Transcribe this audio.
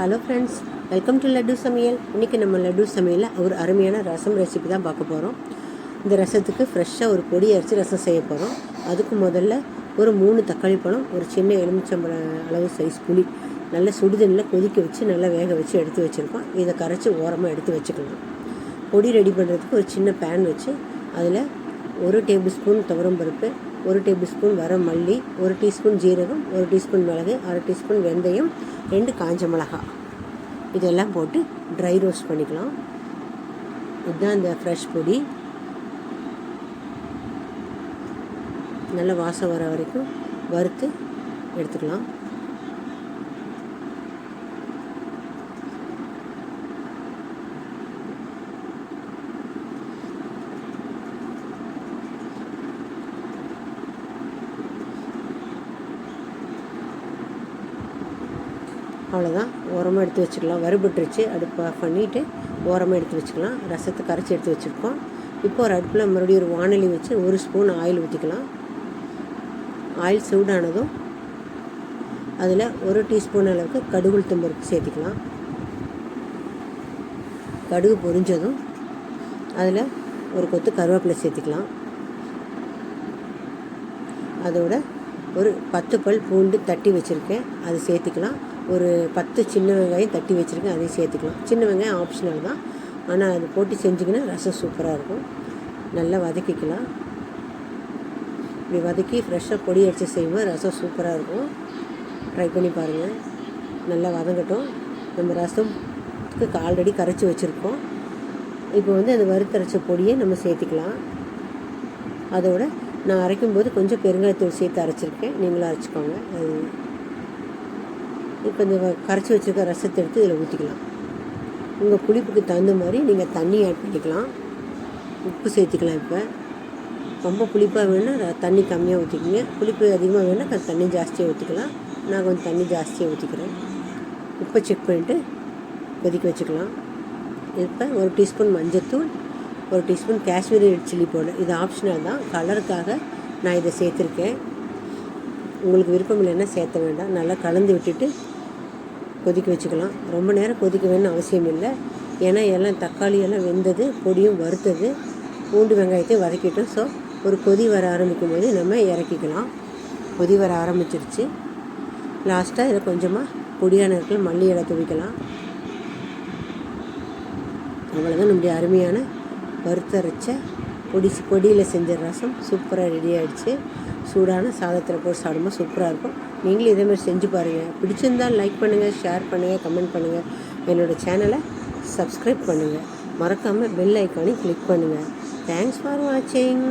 Hello friends welcome to laddu சமையல் இன்றைக்கி நம்ம லட்டு சமையலில் ஒரு அருமையான ரசம் ரெசிபி தான் பார்க்க போகிறோம் இந்த ரசத்துக்கு ஃப்ரெஷ்ஷாக ஒரு பொடி அரைச்சி ரசம் செய்ய போகிறோம் அதுக்கு முதல்ல ஒரு மூணு தக்காளி பழம் ஒரு சின்ன எலுமிச்சம்பழம் அளவு சைஸ் புளி நல்லா சுடுதண்ணில் கொதிக்க வச்சு நல்லா வேக வச்சு எடுத்து வச்சுருக்கோம். இதை கரைச்சி ஓரமாக எடுத்து வச்சுக்கலாம். பொடி ரெடி பண்ணுறதுக்கு ஒரு சின்ன பேன் வச்சு அதில் ஒரு டேபிள் ஸ்பூன் துவரம்பருப்பு ஒரு டேபிள் ஸ்பூன் வர மல்லி ஒரு டீஸ்பூன் ஜீரகம் ஒரு டீஸ்பூன் மிளகு அரை டீஸ்பூன் வெந்தயம் ரெண்டு காஞ்ச மிளகாய் இதெல்லாம் போட்டு ட்ரை ரோஸ்ட் பண்ணிக்கலாம். இதுதான் இந்த ஃப்ரெஷ் பொடி. நல்ல வாசம் வர வரைக்கும் வறுத்து எடுத்துக்கலாம். அவ்வளோதான் ஓரமாக எடுத்து வச்சுக்கலாம் வறுபட்டுருச்சு அடுப்பு பண்ணிவிட்டு ஓரமாக எடுத்து வச்சுக்கலாம். ரசத்தை கரைச்சி எடுத்து வச்சுருக்கோம். இப்போ ஒரு அடுப்பில் மறுபடியும் ஒரு வானொலி வச்சு ஒரு ஸ்பூன் ஆயில் ஊற்றிக்கலாம் ஆயில் சூடானதும் அதில் ஒரு டீஸ்பூன் அளவுக்கு கடுகு தும்பருக்கு சேர்த்திக்கலாம். கடுகு பொரிஞ்சதும் அதில் ஒரு கொத்து கருவேப்பிலை சேர்த்திக்கலாம். அதோட ஒரு பத்து பல் பூண்டு தட்டி வச்சுருக்கேன். அது சேர்த்துக்கலாம். ஒரு பத்து சின்ன வெங்காயம் தட்டி வச்சுருக்கேன் அதையும் சேர்த்துக்கலாம். சின்ன வெங்காயம் ஆப்ஷனல் தான். ஆனால் அது போட்டு செஞ்சிங்கன்னா ரசம் சூப்பராக இருக்கும். நல்லா வதக்கிக்கலாம். இப்படி வதக்கி ஃப்ரெஷ்ஷாக பொடி அடித்து செய்யும்போது ரசம் சூப்பராக இருக்கும். ட்ரை பண்ணி பாருங்கள் நல்லா வதங்கட்டும். நம்ம ரசத்துக்கு ஆல்ரெடி கரைச்சி வச்சுருக்கோம். இப்போ வந்து அந்த வறுத்தரைச்ச பொடியை நம்ம சேர்த்துக்கலாம். அதோட நான் அரைக்கும்போது கொஞ்சம் பெருங்காயத்தூள் சேர்த்து அரைச்சிருக்கேன். நீங்களும் அரைச்சிக்கோங்க. அது இப்போ இந்த கரைச்சி வச்சுருக்க ரசத்தை எடுத்து இதில் ஊற்றிக்கலாம். உங்கள் புளிப்புக்கு தகுந்த மாதிரி நீங்கள் தண்ணி ஆட் பண்ணிக்கலாம். உப்பு சேர்த்துக்கலாம் இப்போ. ரொம்ப புளிப்பாக வேணுன்னா தண்ணி கம்மியாக ஊற்றிக்கிங்க. புளிப்பு அதிகமாக வேணால் தண்ணி ஜாஸ்தியாக ஊற்றிக்கலாம். நான் கொஞ்சம் தண்ணி ஜாஸ்தியாக ஊற்றிக்கிறேன். உப்பை செக் பண்ணிவிட்டு கொதிக்க வச்சுக்கலாம். இப்போ ஒரு டீஸ்பூன் மஞ்சத்தூள் ஒரு teaspoon Kashmiri red chilli powder. இது ஆப்ஷனல் தான். கலருக்காக நான் இதை சேர்த்துருக்கேன். உங்களுக்கு விருப்பம் இல்லைன்னா சேர்த்த வேண்டாம். நல்லா கலந்து விட்டுட்டு கொதிக்க வச்சுக்கலாம். ரொம்ப நேரம் கொதிக்க வேணும்னு அவசியம் இல்லை. ஏன்னா எல்லாம் தக்காளி எல்லாம் வெந்தது பொடியும் வறுத்தது. பூண்டு வெங்காயத்தையும் வதக்கிட்டோம். ஸோ ஒரு கொதி வர ஆரம்பிக்கும் போது நம்ம இறக்கிக்கலாம். கொதி வர ஆரம்பிச்சிருச்சு. லாஸ்ட்டாக இதில் கொஞ்சமாக பொடியான இடத்துல மல்லி இலை துவிக்கலாம். அவ்வளோதான் நம்முடைய அருமையான வறுத்தரைச்ச பொடி பொடியில் செஞ்ச ரசம் சூப்பராக ரெடி ஆகிடுச்சு சூடான சாதத்தில் போட்டு சாப்பிடும்போது சூப்பராக இருக்கும். நீங்களும் இதேமாதிரி செஞ்சு பாருங்கள் பிடிச்சிருந்தால் லைக் பண்ணுங்கள் ஷேர் பண்ணுங்கள் கமெண்ட் பண்ணுங்கள் என்னோடய சேனலை சப்ஸ்கிரைப் பண்ணுங்கள் மறக்காமல் பெல் ஐக்கானையும் கிளிக் பண்ணுங்கள் தேங்க்ஸ் ஃபார் வாட்சிங்